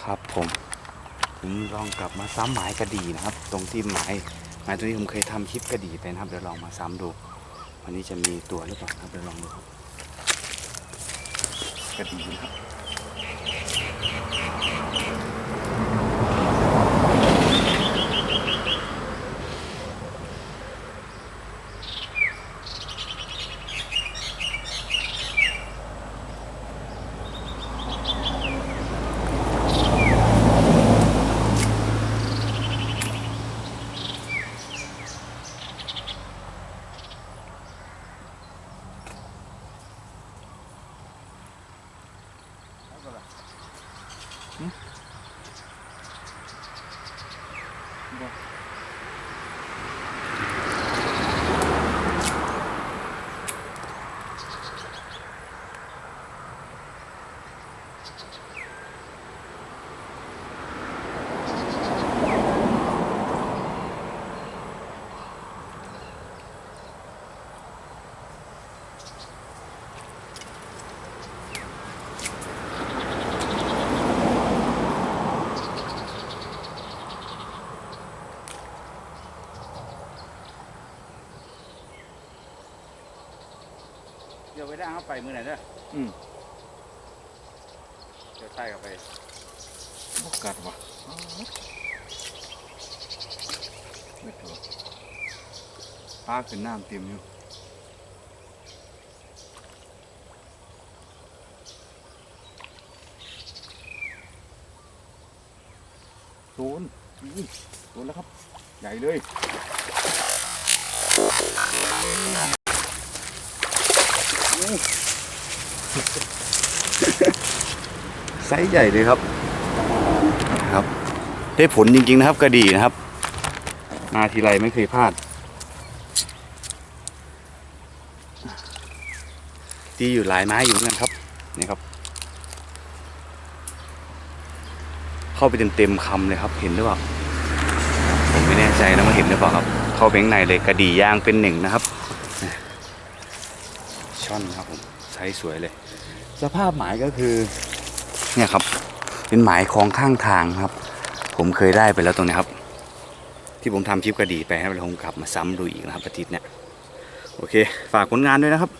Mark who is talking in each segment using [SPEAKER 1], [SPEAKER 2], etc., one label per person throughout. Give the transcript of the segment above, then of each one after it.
[SPEAKER 1] ครับผมผมลองกลับมาซ้ำหมายกระดีนะครับ ตรงที่หมายหมายตรงนี้ผมเคยทำคลิปกระดีไปนะครับเดี๋ยวลองมาซ้ำดู วันนี้จะมีตัวหรือเปล่าครับเดี๋ยวลองดูครับกระดีนะครับ 응? 뭐. เดี๋ยวไปได้เขาไปมือไหนเด้อ
[SPEAKER 2] อืม
[SPEAKER 1] เดี๋ยวใต้กับไป
[SPEAKER 2] บกัดว่ะไม่ตัวปลาขึ้นน้ำเต็มอยู่โดนอุ้ยโดนแล้วครับ ใหญ่เลย
[SPEAKER 1] ไซส์ใหญ่เลยครับครับ ได้ผลจริงๆนะครับกระดีนะครับ มาทีไรไม่เคยพลาดตีอยู่หลายไม้อยู่เหมือนกันครับนี่ครับ เข้าไปเต็มๆคำเลยครับ เห็นหรือเปล่าผมไม่แน่ใจนะว่าเห็นหรือเปล่าครับ เข้าไปข้างในเลยกระดีย่างเป็นหนึ่งนะครับ ช่อนครับผมไซส์สวยเลย สภาพหมายก็คือเนี่ยครับ เป็นหมายคลองข้างทางครับ ผมเคยได้ไปแล้วตรงนี้ครับ ที่ผมทำคลิปกระดีไปครับแล้วผมกลับมาซ้ำดูอีกนะครับอาทิตย์เนี่ยโอเค ฝากผลงานด้วยนะครับ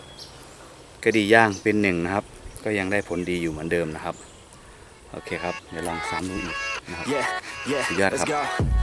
[SPEAKER 1] กระดีย่างเป็นหนึ่งนะครับ ก็ยังได้ผลดีอยู่เหมือนเดิมนะครับ โอเคครับ เดี๋ยวลองซ้ำดูอีกนะครับ
[SPEAKER 3] Yeah, yeah,
[SPEAKER 1] Yeah,
[SPEAKER 3] let's
[SPEAKER 1] ครับ
[SPEAKER 3] go.